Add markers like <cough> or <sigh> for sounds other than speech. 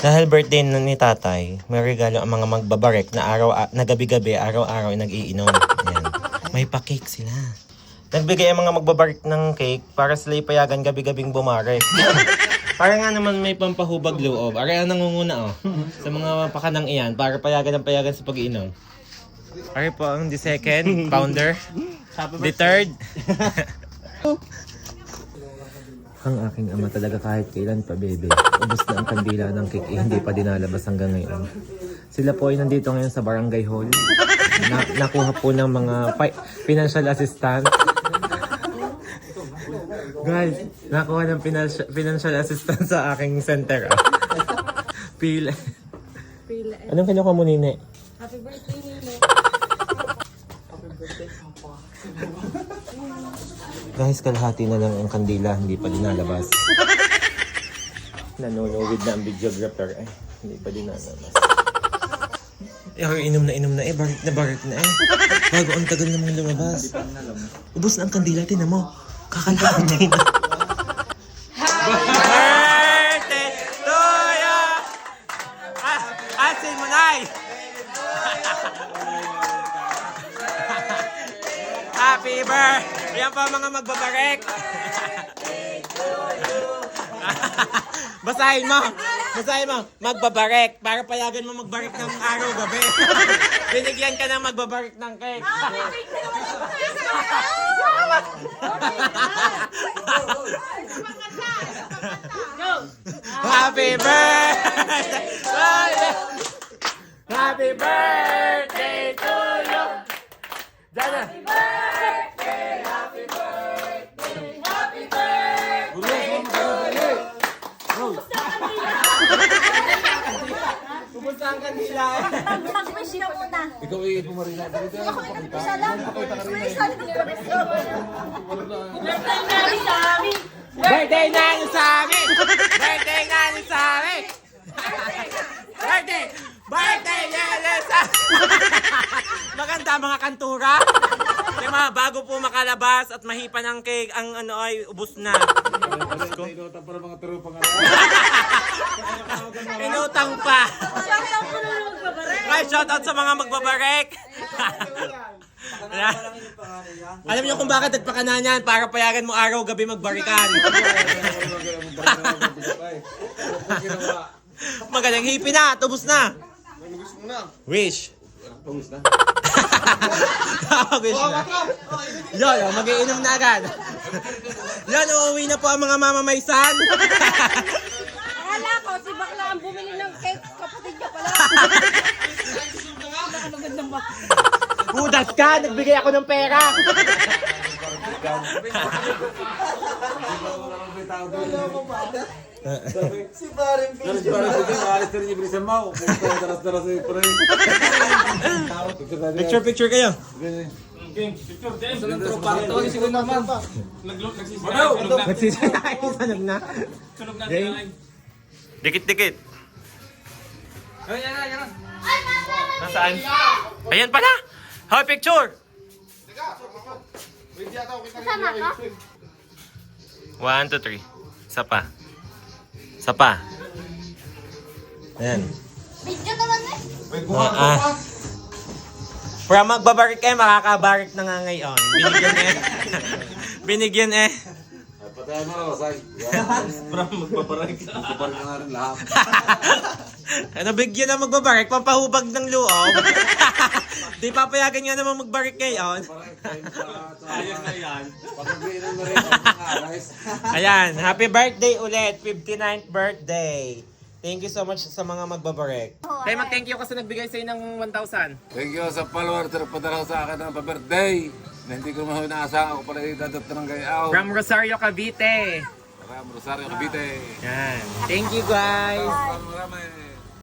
Dahil birthday na ni tatay, may regalo ang mga magbabarek na araw na gabi-gabi, araw-araw nag-iinom. Ayan. May pa-cake sila. Nagbigay ang mga magbabarek ng cake para sila ipayagan gabi-gabing bumarek. para nga naman may pampahubag loob. Aray ang nangunguna oh. Sa mga pakanang iyan, para payagan ang payagan sa pag-iinom. Aray po ang the second founder. The third. <laughs> ang aking ama talaga kahit kailan pa, bebe. Ubus na ang kandila ng cake, eh, hindi pa dinalabas hanggang ngayon. Sila po ay nandito ngayon sa barangay hall. Na, nakuha po ng mga fi- financial assistant. Guys, nakuha ng financial, financial assistant sa aking center. Ah. Pila. Pila. Anong kinuha mo, Nine? Happy birthday, Nino. Guys, kalahati na lang ang kandila, hindi pa dinalabas. Nanonood na ang videographer eh. Hindi pa dinalabas. Eh, inom na inom na eh. Barik na barik na eh. Bago ang tagal naman lumabas. Ubus na ang kandila, tinan mo. Kakalahati na. Birthday to you! Ah, asin mo, <laughs> Nay! Happy birthday! Yan pa mga magbabarek. <laughs> Basahin mo. Basahin mo. Magbabarek. Para payagan mo magbarek ng araw gabi. <laughs> Binigyan ka ng magbabarek ng cake. <laughs> Happy birthday! Happy birthday to you! Dada! Kumusta ang kandila? Mag-wish ka muna. Ikaw ay pumarina dito. Ako ay isa lang. May isa lang. Birthday namin sa amin. Birthday na ni sa amin! Birthday na ni sa amin! Birthday! Birthday na ni sa Maganda mga kantura. Mga bago po makalabas at mahipan ang cake, ang ano ay ubos na. Inutan para mga turo pang Inutang pa. Shout out ko na magbabarek. Ay, shoutout sa mga magbabarek. Alam niyo kung bakit nagpakana niyan? Para payagan mo araw gabi magbarikan. <laughs> Magaling hipi na, tubos na. Wish. Pawis na. <laughs> Wish na. Yo, yo, magiinom na agad. Yan, uuwi na po ang mga mamamaysan. Akala ko, si Bakla ang bumili ng cake. Kapatid niya pala. Nakalugad ng bak. Budas ka, nagbigay ako ng pera. Si Paring Pero si Paring Piding, alis na rin yung bilisan mo. Pumunta na daras-daras sa ipre. Picture, picture kayo. Nagsisayang na. Dikit, dikit. Nasaan? Ayan pala! Hoy, picture! Kasama ka? One, two, three. Isa pa. Isa pa. Ayan. Video naman eh. Ah, ah. Para magbabarik eh, makakabarik na nga ngayon. Binigyan eh. <laughs> Binigyan eh. Patayan mo, say. <laughs> Para magpaparay ka. Magpaparay ka nga rin lahat. <laughs> ano, bigyan na magbabarik, pampahubag ng loob. Di papayagan nga naman magbarik ngayon. Ayun na yan. Pag-uwiinom na rin. Ayan, happy birthday ulit. 59th birthday. Thank you so much sa mga magbabarek. Tay, mag-thank you kasi nagbigay sa'yo ng 1,000. Thank you sa follower na nagpadala sa akin ng pa-birthday. Na hindi ko mahal inaasahan ako pala idadot ng gayaw. From Rosario, Cavite. Ram Rosario Cavite. Yan. Thank you guys. Marami.